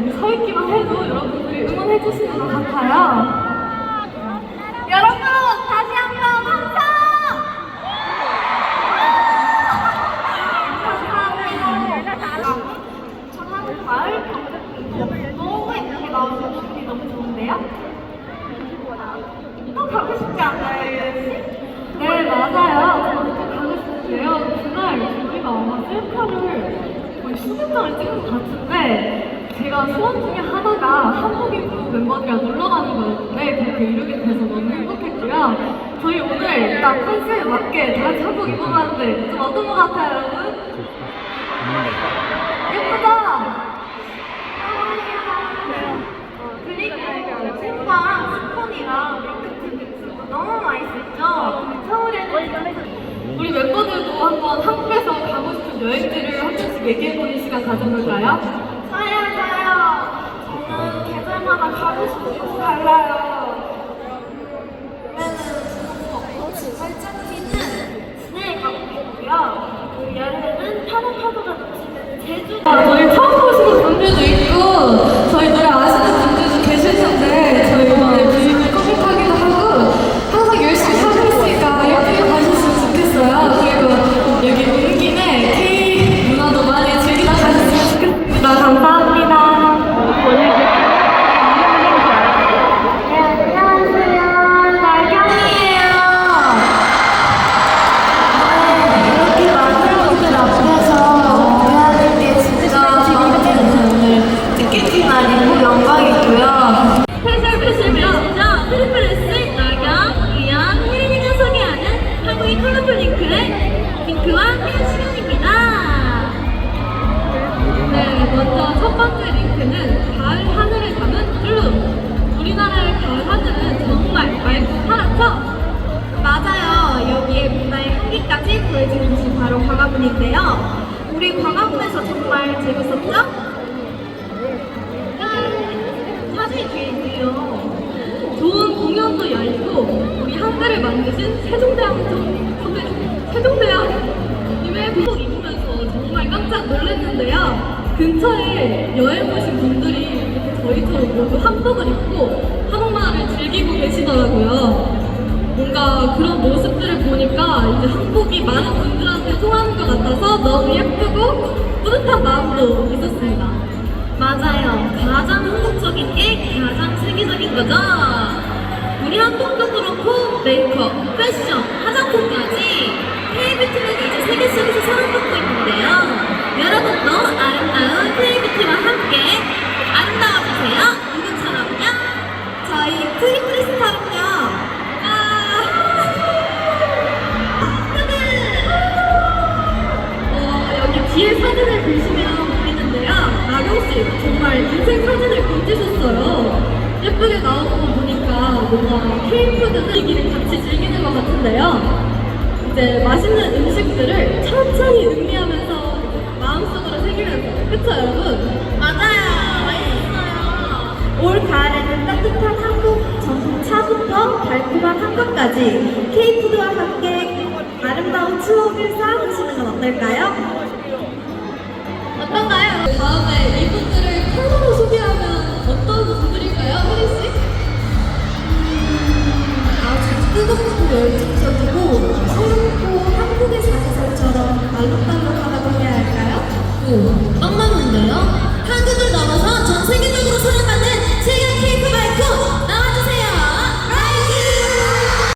들어있기만 해도 여러분들이 응원해주시는 것 같아요. 여러분, 다시 한번 함성! 감사합니다. 저는 마을 경찰 너무 예쁘게 나와서 기분이 너무 좋은데요? 또 가고 싶지 않나요, 유연 씨? 네, 맞아요. 그날 저희가 아마 셀카를 거의 수백 장을 찍은 것 같은데 제가 소원 중에 하나가 한국 입고 멤버들이랑 놀러 가는 거였는데 그렇게 이루게 돼서 너무 행복했고요. 저희 오늘 일단 컨셉에 맞게 다 같이 한복 입어봤는데 좀 어떤 것 같아요, 여러분? 예쁘다! 그리고 샘과 스폰이랑 밀크티 믹스도 너무 맛있었죠? 서울에는 우리 멤버들도 한번 한국에서 가고 싶은 여행지를 한 번씩 얘기해보는 시간 가져볼까요? 저는 계절마다 싶은 곳이 달라요 올해는 발전기는 시내에 가고 싶고요. 그리고 여름에는 파도 파도가 넘치는 제주 아, 광화문에서 정말 재밌었죠? 사진이 뒤에 있네요. 좋은 공연도 열리고 우리 한글을 만드신 세종대왕 선배 세종대왕님의 군복 입으면서 정말 깜짝 놀랐는데요. 근처에 여행 오신 분들이 이렇게 저희처럼 모두 한복을 입고 한옥마을을 즐기고 계시더라고요. 뭔가 그런 모습 들을 보니까 이제 한복이 많은 분들한테 통하는 것 같아서 너무 예쁘고 뿌듯한 마음도 있었습니다. 맞아요. 가장 한국적인 게 가장 세계적인 거죠. 우리 한국도 그렇고 메이크업, 패션, 화장품까지 예쁘게 나오는 거 보니까 뭔가 케이푸드는 얘기를 같이 즐기는 것 같은데요. 이제 맛있는 음식들을 천천히 음미하면서 마음속으로 새기면서. 그쵸, 여러분? 맞아요. 맛있어요. 올 가을에는 따뜻한 한국 전통 차부터 달콤한 한국까지 케이푸드와 함께 아름다운 추억을 쌓아보시는 건 어떨까요?